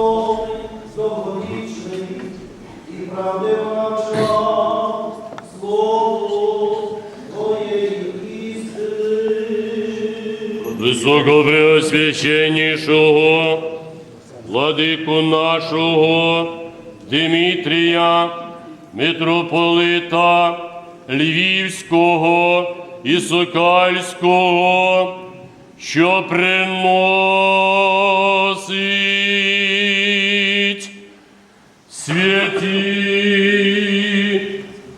свідомий, довговічний і правдивача, слово Твоєї істини. Високопреосвященнішого, владику нашого Димітрія, митрополита Львівського і Сокальського, що приносить святі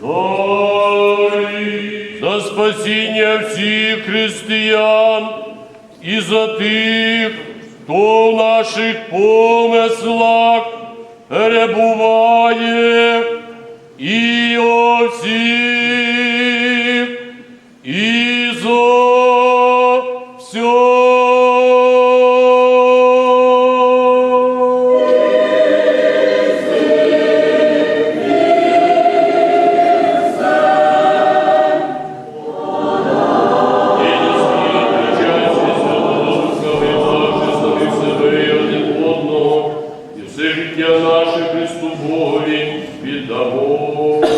дари за спасіння всіх християн і за тих, хто в наших помислах перебуває, і о Богові віддамо.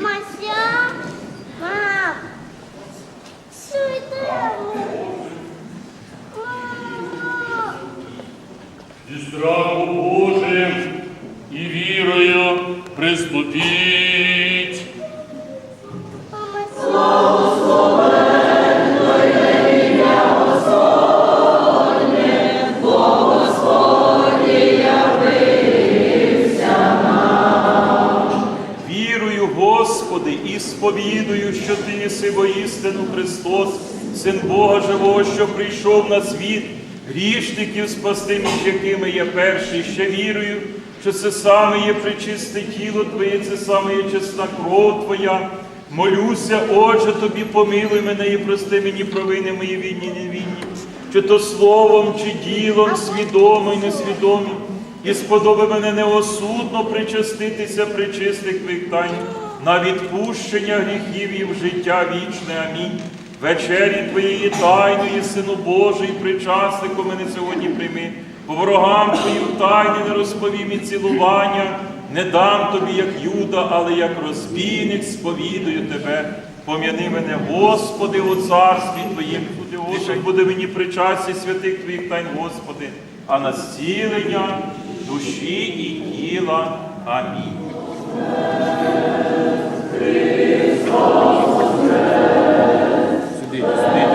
Мася, мам, сюди. Страху Божим і вірою приступіть. Син Бога живого, що прийшов на світ, грішників спасти, між якими я перший, ще вірую, що це саме є причисте тіло Твоє, це саме є чесна кров Твоя. Молюся, Отже, тобі помилуй мене і прости мені провини мої вільні невільні, чи то словом, чи ділом, свідомо і несвідомо, і сподоби мене неосудно причаститися причистих тайн на відпущення гріхів і в життя вічне. Амінь. Вечері Твоєї тайної, Сину Божий, причаснику мене сьогодні прийми. По ворогам Твоїм тайни не розповім і цілування, не дам тобі, як Юда, але як розбійник сповідую тебе. Пом'яни мене, Господи, у царстві Твоїм, буде Господи, буде мені причасті святих Твоїх тайн, Господи, а на зцілення душі і тіла. Амінь. this.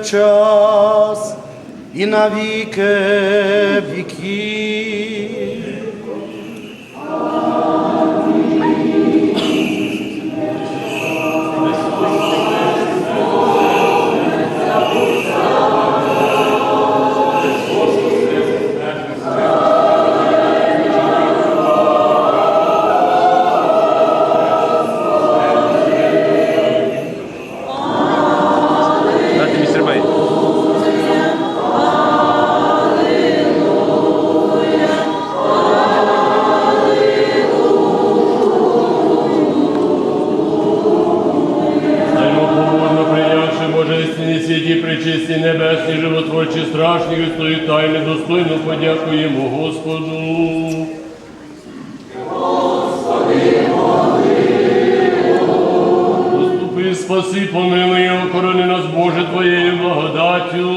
Повсякчас і на помилуй, і охорони нас, Боже, Твоєю благодаттю.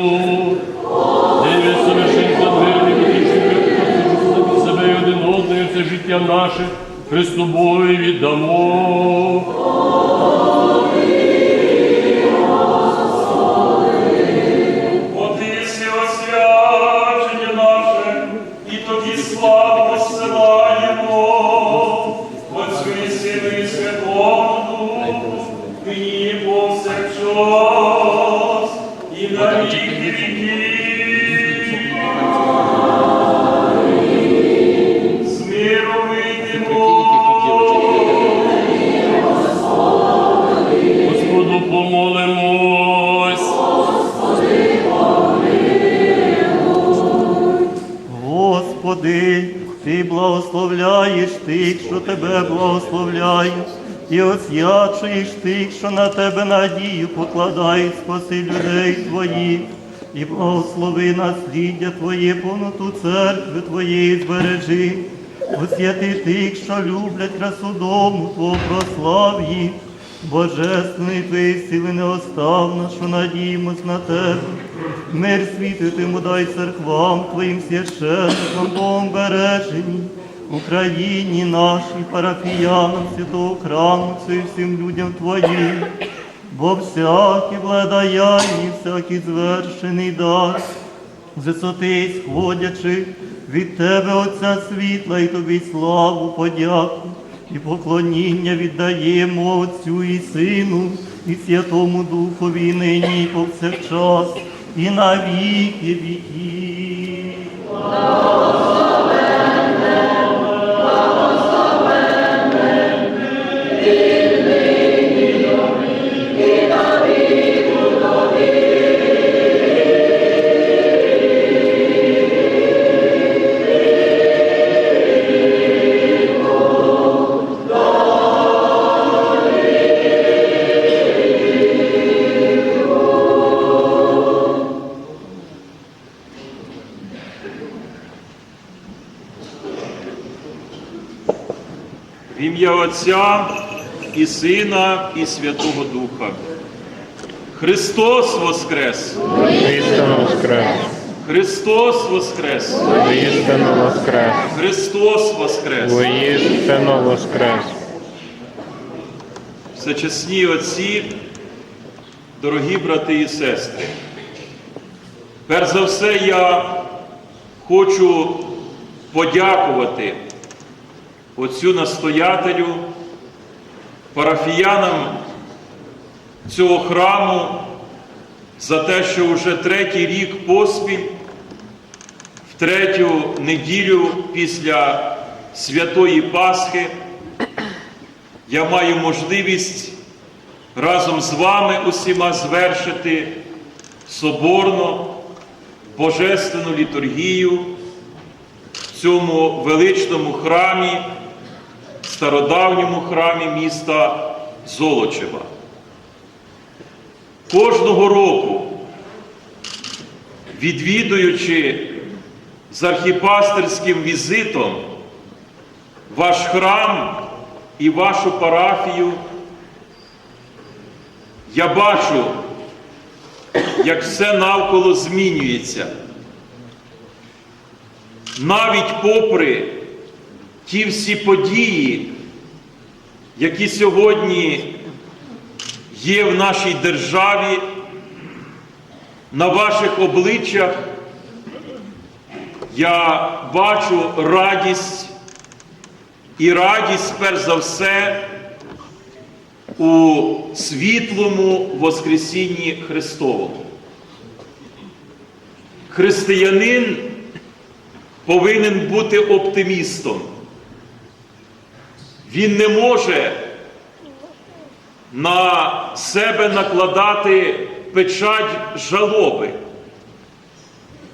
День совершенства мирний, вічний, себе і один одного, і все життя наше Христу Богу віддамо. Ти благословляєш тих, що тебе благословляють, і освячуєш тих, що на тебе надію покладають, спаси людей твоїх, і благослови насліддя Твоє, повноту церкви Твоєї збережи. Освяти тих, що люблять красу дому Твого, прослав Божественний Твої сили неоставно, що надіємось на Тебе. Мир світитиму дай церквам Твоїм священникам, Богом бережені, Україні нашій, парафіянам це і всім людям Твоїм. Бо всякі благодаяні, всякий звершений дар, висоти сходячи від Тебе, Отця світла, і Тобі славу, подяку і поклоніння віддаємо Отцю і Сину, і Святому Духові, нині, і повсякчас, і на віки віків. Отця і Сина, і Святого Духа. Христос Воскрес! Воістину воскрес! Христос Воскрес! Воістину воскрес! Христос Воскрес! Воістину воскрес! Всечесні отці, дорогі брати і сестри. Перш за все, я хочу подякувати отцю настоятелю, парафіянам цього храму за те, що вже третій рік поспіль, в третю неділю після Святої Пасхи, я маю можливість разом з вами усіма звершити соборно божественну літургію в цьому величному храмі, стародавньому храмі міста Золочева. Кожного року, відвідуючи з архіпастерським візитом ваш храм і вашу парафію, я бачу, як все навколо змінюється. Навіть попри ті всі події, які сьогодні є в нашій державі, на ваших обличчях я бачу радість і радість, перш за все, у світлому Воскресінні Христовому. Християнин повинен бути оптимістом. Він не може на себе накладати печать жалоби.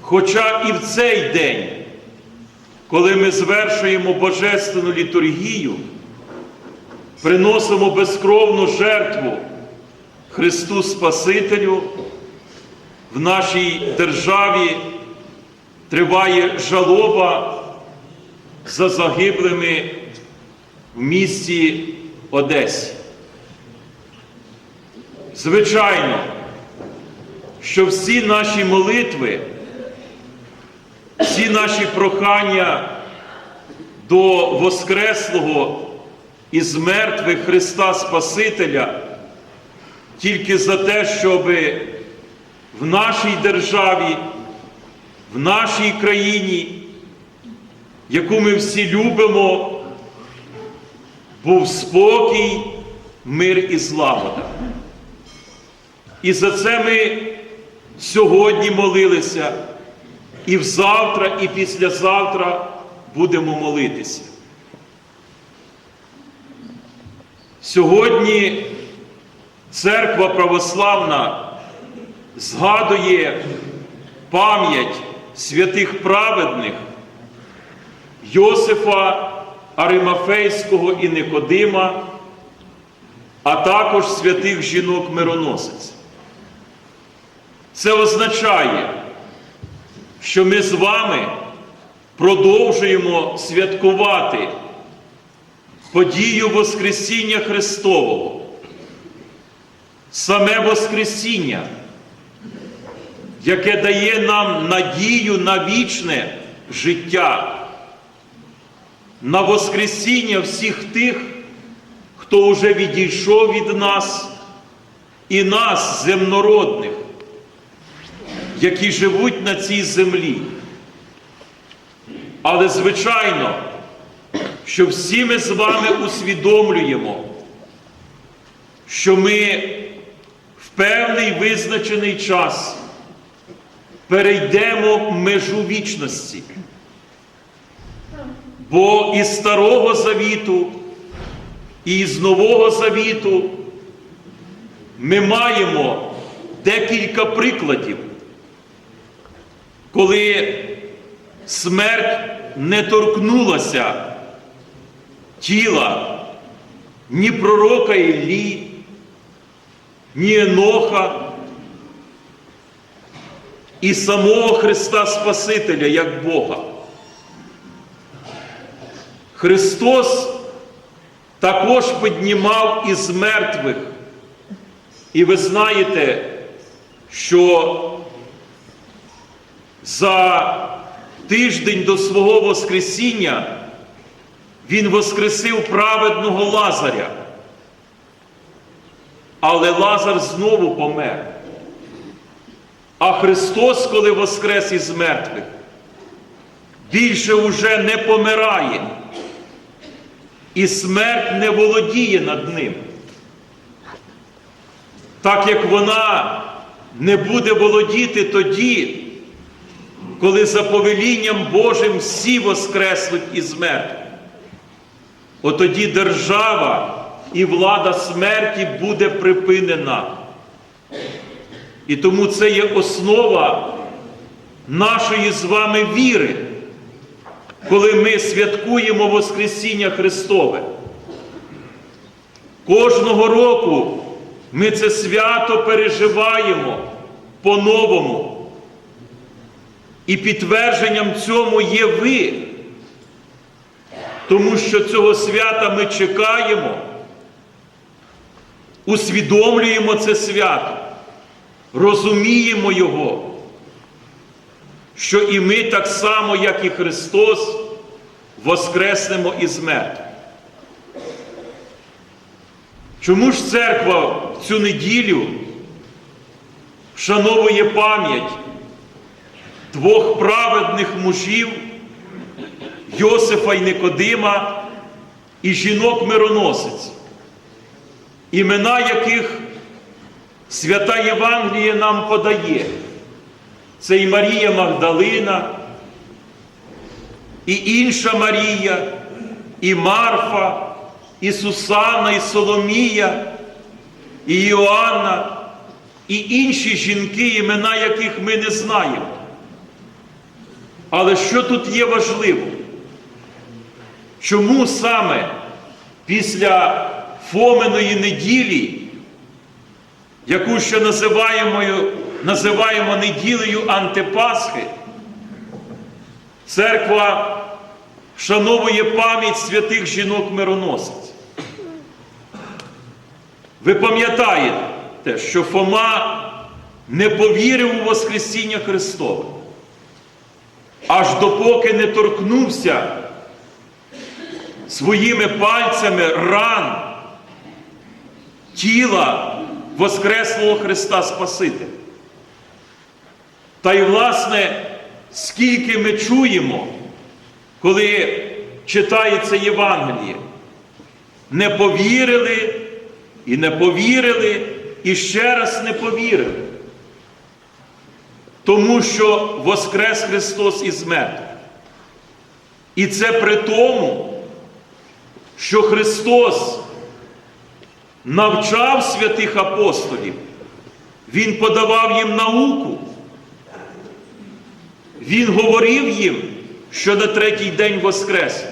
Хоча і в цей день, коли ми звершуємо божественну літургію, приносимо безкровну жертву Христу Спасителю, в нашій державі триває жалоба за загиблими в місті Одесі. Звичайно, що всі наші молитви, всі наші прохання до Воскреслого із мертвих Христа Спасителя тільки за те, щоб в нашій державі, в нашій країні, яку ми всі любимо, був спокій, мир і злагода. І за це ми сьогодні молилися, і взавтра, і післязавтра будемо молитися. Сьогодні церква православна згадує пам'ять святих праведних Йосифа, Аримафейського і Никодима, а також святих жінок мироносиць. Це означає, що ми з вами продовжуємо святкувати подію Воскресіння Христового, саме Воскресіння, яке дає нам надію на вічне життя, на Воскресіння всіх тих, хто вже відійшов від нас, і нас, земнородних, які живуть на цій землі. Але, звичайно, що всі ми з вами усвідомлюємо, що ми в певний визначений час перейдемо межу вічності. Бо із Старого Завіту і з Нового Завіту ми маємо декілька прикладів, коли смерть не торкнулася тіла ні пророка Іллі, ні Еноха і самого Христа Спасителя як Бога. Христос також піднімав із мертвих. І ви знаєте, що за тиждень до свого Воскресіння Він воскресив праведного Лазаря. Але Лазар знову помер. А Христос, коли воскрес із мертвих, більше уже не помирає. І смерть не володіє над ним. Так як вона не буде володіти тоді, коли за повелінням Божим всі воскреснуть із мертвих. Отоді держава і влада смерті буде припинена. І тому це є основа нашої з вами віри, коли ми святкуємо Воскресіння Христове. Кожного року ми це свято переживаємо по-новому. І підтвердженням цьому є ви, тому що цього свята ми чекаємо, усвідомлюємо це свято, розуміємо його, що і ми так само, як і Христос, воскреснемо із мертвих. Чому ж церква в цю неділю вшановує пам'ять двох праведних мужів Йосифа і Никодима і жінок-мироносиць, імена яких свята Євангеліє нам подає. Це і Марія Магдалина, і інша Марія, і Марфа, і Сусана, і Соломія, і Іоанна, і інші жінки, імена яких ми не знаємо. Але що тут є важливо? Чому саме після Фоминої неділі, яку ще називаємо, називаємо неділею Антипасхи, церква вшановує пам'ять святих жінок-мироносиць? Ви пам'ятаєте, що Фома не повірив у Воскресіння Христове, аж допоки не торкнувся своїми пальцями ран тіла Воскреслого Христа Спасителя. Та й, власне, скільки ми чуємо, коли читається Євангеліє, не повірили і не повірили, і ще раз не повірили. Тому що Воскрес Христос із мертвих. І це при тому, що Христос навчав святих апостолів, Він подавав їм науку. Він говорив їм, що на третій день Воскрес.